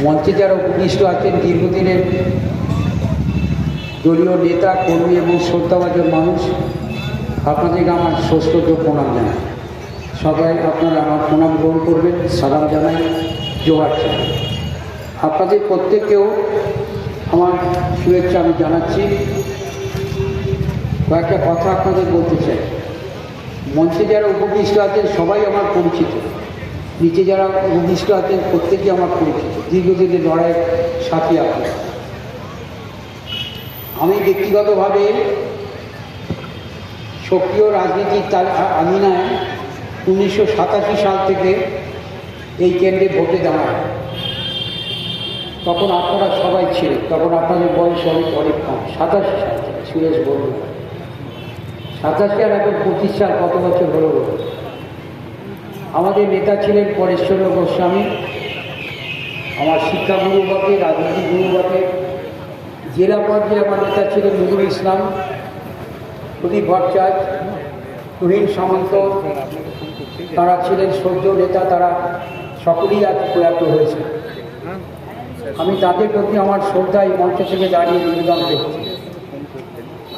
মঞ্চে যারা উপবিষ্ট আছেন দীর্ঘদিনের দলীয় নেতা, কর্মী এবং শ্রদ্ধাভাজন মানুষ। আপনাদেরকে আমার সস্তত প্রণাম জানাই। সবাই আপনারা আমার প্রণাম গ্রহণ করবেন, সালাম জানাই জোহার চাই। আপনাদের প্রত্যেককেও আমার শুভেচ্ছা আমি জানাচ্ছি। কয়েকটা কথা আপনাদের বলতে চাই। মঞ্চে যারা উপবিষ্ট আছেন, সবাই আমার পরিচিত। নিচে যারা উপবিষ্ট আছেন প্রত্যেকেই আমার পরিচিত। দীর্ঘদিনের লড়াইয়ের সাথী আপনারা আমি ব্যক্তিগতভাবে সক্রিয় রাজনীতির তার আঙিনায় উনিশশো সাতাশি সাল থেকে এই কেন্দ্রে ভোটে দাঁড়ায় তখন আপনারা সবাই ছিলেন। তখন আপনাদের বয়স অনেক অনেক কম। সাতাশি সাল সুরেশ বলুন। সাতাশি আর এখন পঁচিশ সাল, কত বছর হলো বলুন? আমাদের নেতা ছিলেন পরেশচন্দ্র গোস্বামী, আমার শিক্ষাগুরু বটে, রাজনীতি গুরু বটে। জেলা পর্যায়ে আমার নেতা ছিলেন নজরুল ইসলাম প্রদীপ ভট্টাচার্য, তুহিন সামন্ত। তারা ছিলেন সদ্য নেতা, তারা সকলেই আজ প্রয়াত হয়েছে। আমি তাদের প্রতি আমার শ্রদ্ধা এই মঞ্চ থেকে দাঁড়িয়ে নিবেদন করছি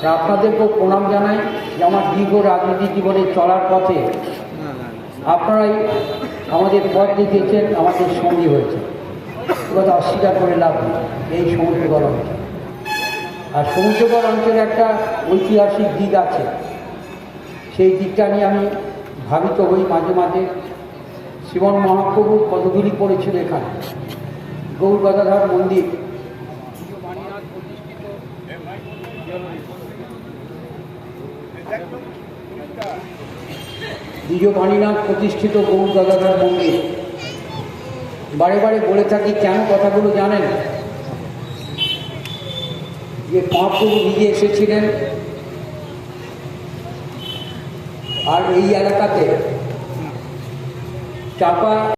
আর আপনাদেরকেও প্রণাম জানাই যে আমার দীর্ঘ রাজনীতি জীবনে চলার পথে আপনারাই আমাদের পথ দেখিয়েছেন, আমাদের সঙ্গী হয়েছে কথা অস্বীকার করে লাভ এই সমুদ্রগড় অঞ্চল। আর সমুদ্রগড় অঞ্চলে একটা ঐতিহাসিক দিক আছে। সেই দিকটা নিয়ে আমি ভাবিত হই মাঝে মাঝে। শ্রীমন মহাপ্রভু পদগুলি পড়েছিল এখানে? গৌর গদাধর মন্দির। দ্বিজ বাণীনাথ প্রতিষ্ঠিত গৌর গদাধর মন্দির। বারে বারে বলে থাকি, কেন কথাগুলো জানেন? যে মহাপ্রভু নিজে এসেছিলেন। আর এই এলাকাতে চাপা